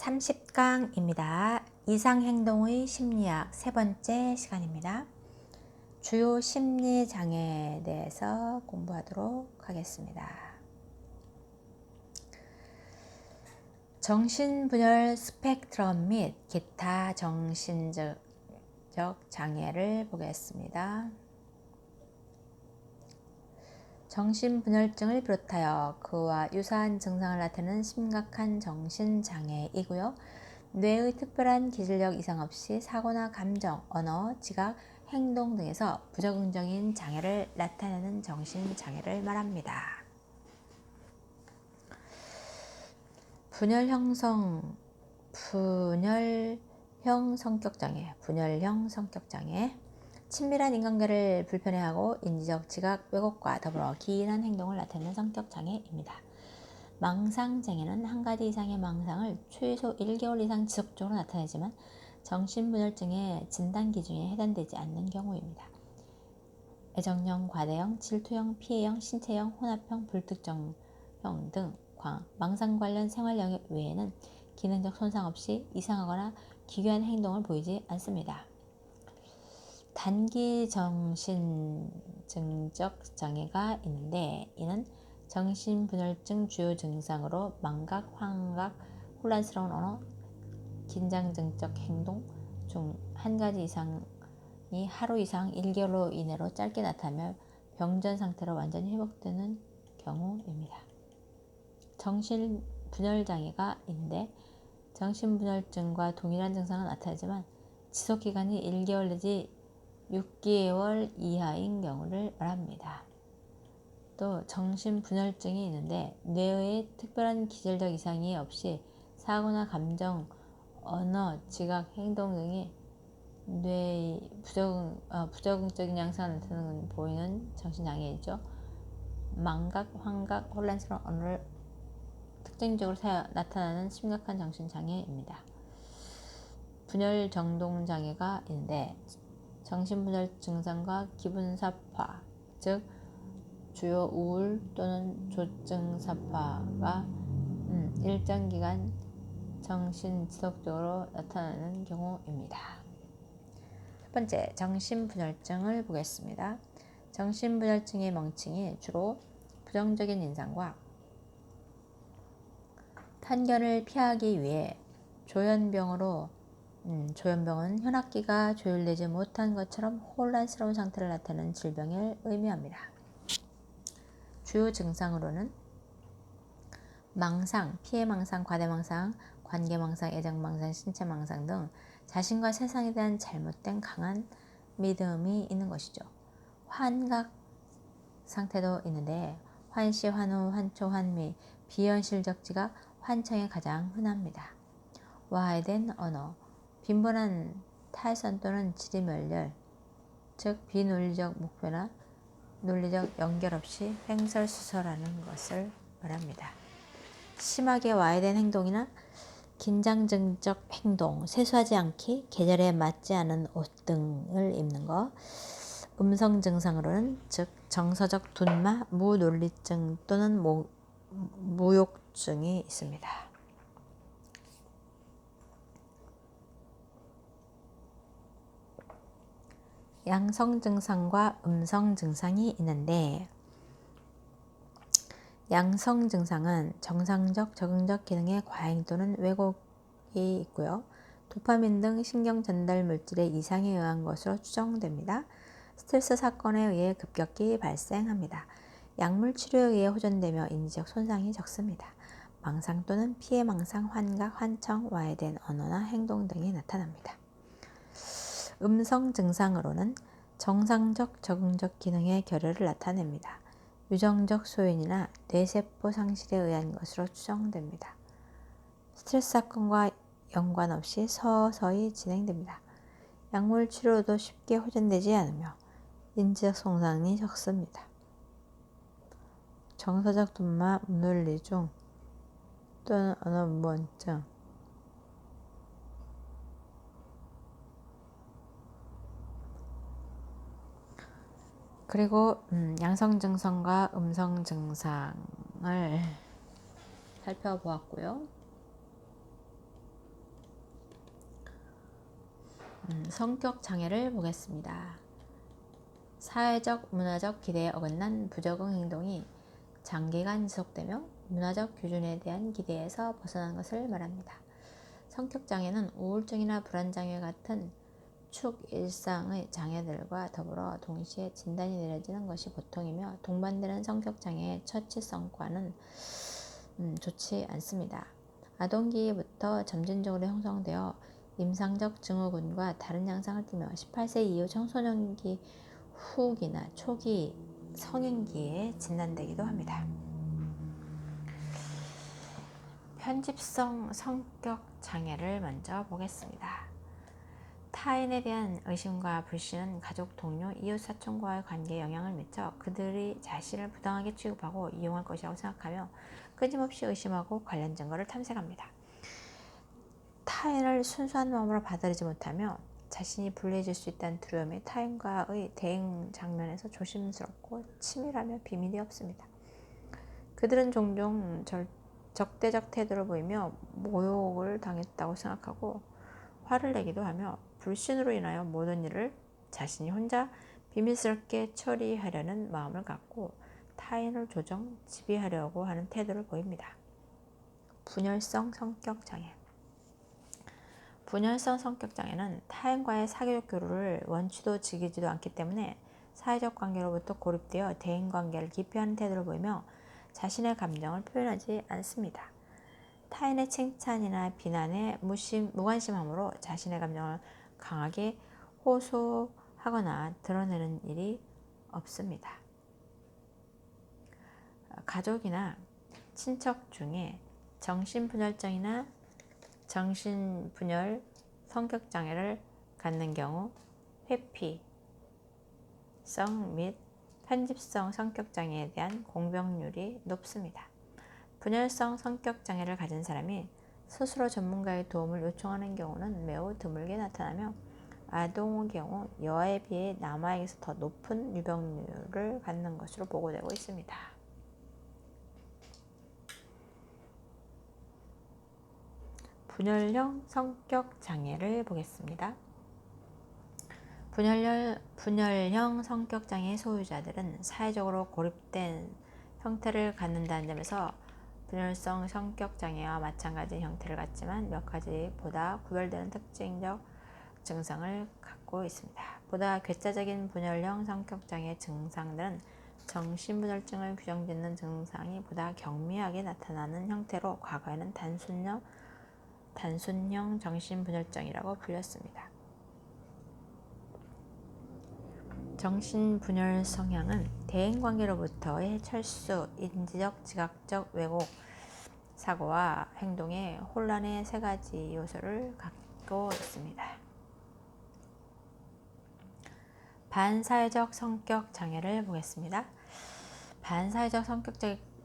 30강입니다. 이상행동의 심리학 세 번째 시간입니다. 주요 심리 장애에 대해서 공부하도록 하겠습니다. 정신분열 스펙트럼 및 기타 정신적 장애를 보겠습니다. 정신분열증을 비롯하여 그와 유사한 증상을 나타내는 심각한 정신장애이고요. 뇌의 특별한 기질력 이상 없이 사고나 감정, 언어, 지각, 행동 등에서 부적응적인 장애를 나타내는 정신장애를 말합니다. 분열 형성, 분열형 성격장애, 분열형 성격장애 친밀한 인간관계를 불편해하고 인지적 지각 왜곡과 더불어 기인한 행동을 나타내는 성격 장애입니다. 망상 장애는 한 가지 이상의 망상을 최소 1개월 이상 지속적으로 나타내지만 정신분열증의 진단 기준에 해당되지 않는 경우입니다. 애정형, 과대형, 질투형, 피해형, 신체형, 혼합형, 불특정형 등 망상 관련 생활 영역 외에는 기능적 손상 없이 이상하거나 기괴한 행동을 보이지 않습니다. 단기 정신증적 장애가 있는데 이는 정신분열증 주요 증상으로 망각, 환각, 혼란스러운 언어, 긴장증적 행동 중 한 가지 이상이 하루 이상 1개월로 이내로 짧게 나타나며 병전 상태로 완전히 회복되는 경우입니다. 정신분열 장애가 있는데 정신분열증과 동일한 증상은 나타나지만 지속기간이 1개월 내지 6개월 이하인 경우를 말합니다. 또 정신분열증이 있는데 뇌의 특별한 기절적 이상이 없이 사고나 감정, 언어, 지각, 행동 등이 뇌 부적, 어, 부적응적인 양상을 나타내는 보이는 정신장애이죠. 망각, 환각, 혼란스러운 언어를 특징적으로 나타나는 심각한 정신장애입니다. 분열 정동 장애가 있는데 정신분열 증상과 기분사파, 즉 주요 우울 또는 조증사파가 음, 일정 기간 정신 지속적으로 나타나는 경우입니다. 첫 번째, 정신분열증을 보겠습니다. 정신분열증의 명칭이 주로 부정적인 인상과 편견을 피하기 위해 조현병으로 음, 조현병은 혈압기가 조율되지 못한 것처럼 혼란스러운 상태를 나타내는 질병을 의미합니다. 주요 증상으로는 망상, 피해망상, 과대망상, 관계망상, 애정망상, 신체망상 등 자신과 세상에 대한 잘못된 강한 믿음이 있는 것이죠. 환각 상태도 있는데 환시, 환호, 환초, 환미, 비현실적 지가 환청에 가장 흔합니다. 와해된 언어, 빈번한 탈선 또는 지리멸렬, 즉 비논리적 목표나 논리적 연결 없이 횡설수설하는 것을 말합니다. 심하게 와해된 행동이나 긴장 증적 행동, 세수하지 않기, 계절에 맞지 않은 옷 등을 입는 것, 음성 증상으로는 즉 정서적 둔마, 무논리증 또는 모, 무욕증이 있습니다. 양성 증상과 음성 증상이 있는데 양성 증상은 정상적 적응적 기능의 과잉 또는 왜곡이 있고요. 도파민 등 신경 전달 물질의 이상에 의한 것으로 추정됩니다. 스트레스 사건에 의해 급격히 발생합니다. 약물 치료에 의해 호전되며 인지적 손상이 적습니다. 망상 또는 피해 망상, 환각, 환청, 와해된 언어나 행동 등이 나타납니다. 음성 증상으로는 정상적 적응적 기능의 결여를 나타냅니다. 유정적 소인이나 뇌세포 상실에 의한 것으로 추정됩니다. 스트레스 사건과 연관없이 서서히 진행됩니다. 약물 치료도 쉽게 호전되지 않으며 인지적 손상이 적습니다. 정서적 둔마, 무논리 중 또는 언어 무원증 그리고 음, 양성 증상과 음성 증상을 살펴보았고요. 음, 성격 장애를 보겠습니다. 사회적, 문화적 기대에 어긋난 부적응 행동이 장기간 지속되며 문화적 규준에 대한 기대에서 벗어난 것을 말합니다. 성격 장애는 우울증이나 불안 장애 같은 축 일상의 장애들과 더불어 동시에 진단이 내려지는 것이 보통이며 동반되는 성격 장애의 처치 성과는 음, 좋지 않습니다. 아동기부터 점진적으로 형성되어 임상적 증후군과 다른 양상을 띠며 18세 이후 청소년기 후기나 초기 성인기에 진단되기도 합니다. 편집성 성격 장애를 먼저 보겠습니다. 타인에 대한 의심과 불신은 가족, 동료, 이웃, 사촌과의 관계에 영향을 미쳐 그들이 자신을 부당하게 취급하고 이용할 것이라고 생각하며 끊임없이 의심하고 관련 증거를 탐색합니다. 타인을 순수한 마음으로 받아들이지 못하며 자신이 불리해질 수 있다는 두려움에 타인과의 대응 장면에서 조심스럽고 치밀하며 비밀이 없습니다. 그들은 종종 절, 적대적 태도를 보이며 모욕을 당했다고 생각하고 화를 내기도 하며 불신으로 인하여 모든 일을 자신이 혼자 비밀스럽게 처리하려는 마음을 갖고 타인을 조정, 지배하려고 하는 태도를 보입니다. 분열성 성격 장애 분열성 성격 장애는 타인과의 사교적 교류를 원치도 지키지도 않기 때문에 사회적 관계로부터 고립되어 대인 관계를 기피하는 태도를 보이며 자신의 감정을 표현하지 않습니다. 타인의 칭찬이나 비난에 무심, 무관심함으로 자신의 감정을 강하게 호소하거나 드러내는 일이 없습니다. 가족이나 친척 중에 정신분열증이나 정신분열 성격장애를 갖는 경우 회피성 및 편집성 성격장애에 대한 공병률이 높습니다. 분열성 성격장애를 가진 사람이 스스로 전문가의 도움을 요청하는 경우는 매우 드물게 나타나며 아동의 경우 여아에 비해 남아에게서 더 높은 유병률을 갖는 것으로 보고되고 있습니다. 분열형 성격 장애를 보겠습니다. 분열, 분열형 성격 장애 소유자들은 사회적으로 고립된 형태를 갖는다는 점에서 분열성 성격 장애와 마찬가지 형태를 갖지만 몇 가지 보다 구별되는 특징적 증상을 갖고 있습니다. 보다 괴짜적인 분열형 성격 장애 증상들은 정신분열증을 규정짓는 증상이 보다 경미하게 나타나는 형태로 과거에는 단순형 단순형 정신분열증이라고 불렸습니다. 정신분열 성향은 대인관계로부터의 철수, 인지적, 지각적 왜곡, 사고와 행동의 혼란의 세 가지 요소를 갖고 있습니다. 반사회적 성격 장애를 보겠습니다. 반사회적 성격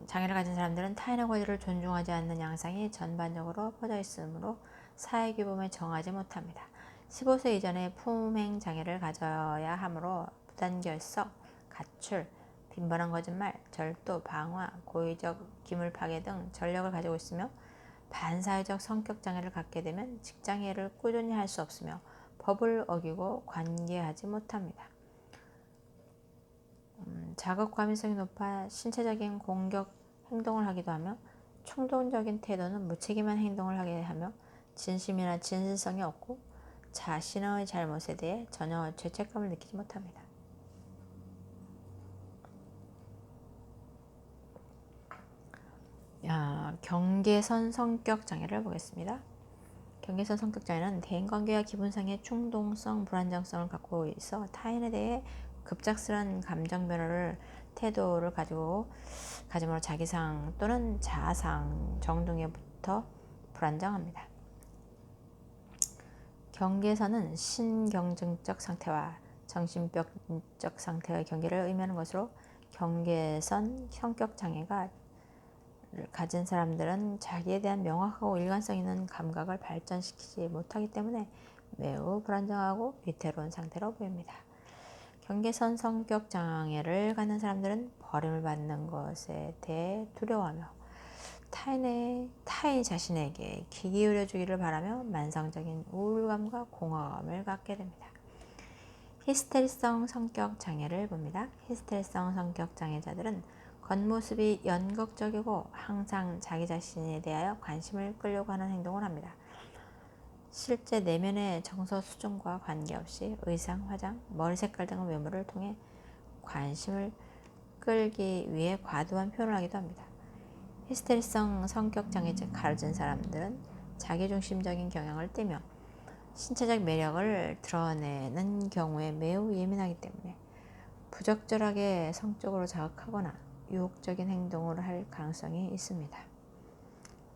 장애를 가진 사람들은 타인의 권리를 존중하지 않는 양상이 전반적으로 퍼져 있으므로 사회 규범에 정하지 못합니다. 15세 이전에 품행 장애를 가져야 하므로 부단결석, 가출, 빈번한 거짓말, 절도, 방화, 고의적 기물 파괴 등 전력을 가지고 있으며 반사회적 성격 장애를 갖게 되면 직장 일을 꾸준히 할 수 없으며 법을 어기고 관계하지 못합니다. 음, 자극 과민성이 높아 신체적인 공격 행동을 하기도 하며 충동적인 태도는 무책임한 행동을 하게 하며 진심이나 진실성이 없고 자신의 잘못에 대해 전혀 죄책감을 느끼지 못합니다. 야, 경계선 성격 장애를 보겠습니다. 경계선 성격 장애는 대인관계와 기분상의 충동성, 불안정성을 갖고 있어 타인에 대해 급작스런 감정 변화를 태도를 가지고 가짐으로 자기상 또는 자아상 정등에부터 불안정합니다. 경계선은 신경증적 상태와 정신병적 상태의 경계를 의미하는 것으로 경계선 성격 장애가 가진 사람들은 자기에 대한 명확하고 일관성 있는 감각을 발전시키지 못하기 때문에 매우 불안정하고 위태로운 상태로 보입니다. 경계선 성격 장애를 갖는 사람들은 버림을 받는 것에 대해 두려워하며 타인의 타인 자신에게 귀 기울여 주기를 바라며 만성적인 우울감과 공허감을 갖게 됩니다. 히스테리성 성격 장애를 봅니다. 히스테리성 성격 장애자들은 겉모습이 연극적이고 항상 자기 자신에 대하여 관심을 끌려고 하는 행동을 합니다. 실제 내면의 정서 수준과 관계없이 의상, 화장, 머리 색깔 등의 외모를 통해 관심을 끌기 위해 과도한 표현을 하기도 합니다. 히스테리성 성격 장애를 가진 사람들은 자기중심적인 경향을 띠며 신체적 매력을 드러내는 경우에 매우 예민하기 때문에 부적절하게 성적으로 자극하거나 유혹적인 행동을 할 가능성이 있습니다.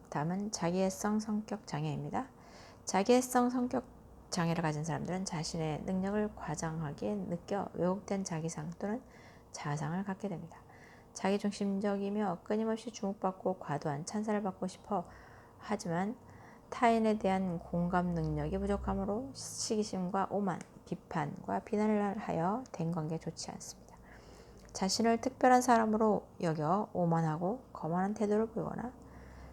다음은 자기애성 성격 장애입니다. 자기애성 성격 장애를 가진 사람들은 자신의 능력을 과장하게 느껴 왜곡된 자기상 또는 자아상을 갖게 됩니다. 자기중심적이며 끊임없이 주목받고 과도한 찬사를 받고 싶어 하지만 타인에 대한 공감 능력이 부족하므로 시기심과 오만, 비판과 비난을 하여 대인관계 좋지 않습니다. 자신을 특별한 사람으로 여겨 오만하고 거만한 태도를 보이거나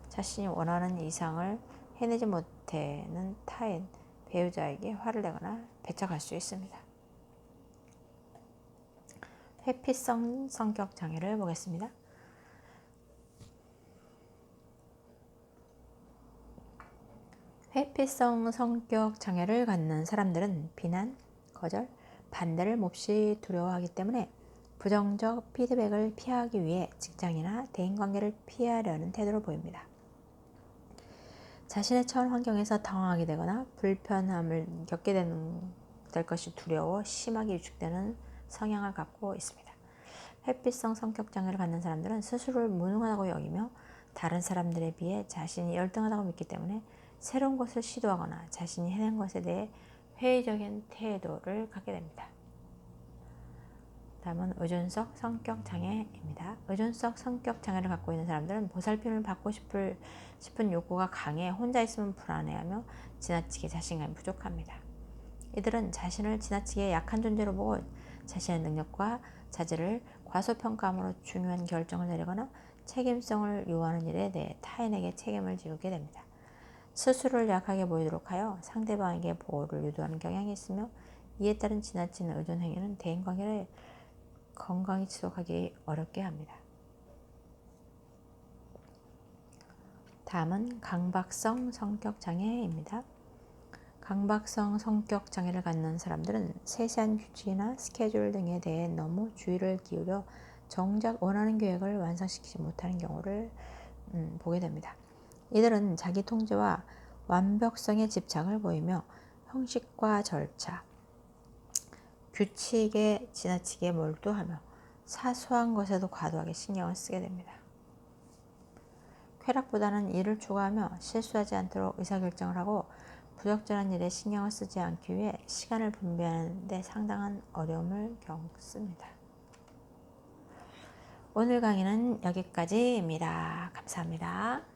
자신이 원하는 이상을 해내지 못하는 타인, 배우자에게 화를 내거나 배척할 수 있습니다. 회피성 성격 장애를 보겠습니다. 회피성 성격 장애를 갖는 사람들은 비난, 거절, 반대를 몹시 두려워하기 때문에 부정적 피드백을 피하기 위해 직장이나 대인관계를 피하려는 태도를 보입니다. 자신의 처한 환경에서 당황하게 되거나 불편함을 겪게 되는, 될 것이 두려워 심하게 위축되는 성향을 갖고 있습니다. 회피성 성격 장애를 갖는 사람들은 스스로를 무능하다고 여기며 다른 사람들에 비해 자신이 열등하다고 믿기 때문에 새로운 것을 시도하거나 자신이 해낸 것에 대해 회의적인 태도를 갖게 됩니다. 다음은 의존성 성격 장애입니다. 의존성 성격 장애를 갖고 있는 사람들은 보살핌을 받고 싶을, 싶은 욕구가 강해 혼자 있으면 불안해하며 지나치게 자신감이 부족합니다. 이들은 자신을 지나치게 약한 존재로 보고 자신의 능력과 자질을 과소평가함으로 중요한 결정을 내리거나 책임성을 요하는 일에 대해 타인에게 책임을 지우게 됩니다. 스스로를 약하게 보이도록 하여 상대방에게 보호를 유도하는 경향이 있으며 이에 따른 지나친 의존 행위는 대인 관계를 건강히 지속하기 어렵게 합니다. 다음은 강박성 성격 장애입니다. 강박성 성격 장애를 갖는 사람들은 세세한 규칙이나 스케줄 등에 대해 너무 주의를 기울여 정작 원하는 계획을 완성시키지 못하는 경우를 음, 보게 됩니다. 이들은 자기 통제와 완벽성에 집착을 보이며 형식과 절차, 규칙에 지나치게 몰두하며 사소한 것에도 과도하게 신경을 쓰게 됩니다. 쾌락보다는 일을 추구하며 실수하지 않도록 의사결정을 하고 부적절한 일에 신경을 쓰지 않기 위해 시간을 분배하는 데 상당한 어려움을 겪습니다. 오늘 강의는 여기까지입니다. 감사합니다.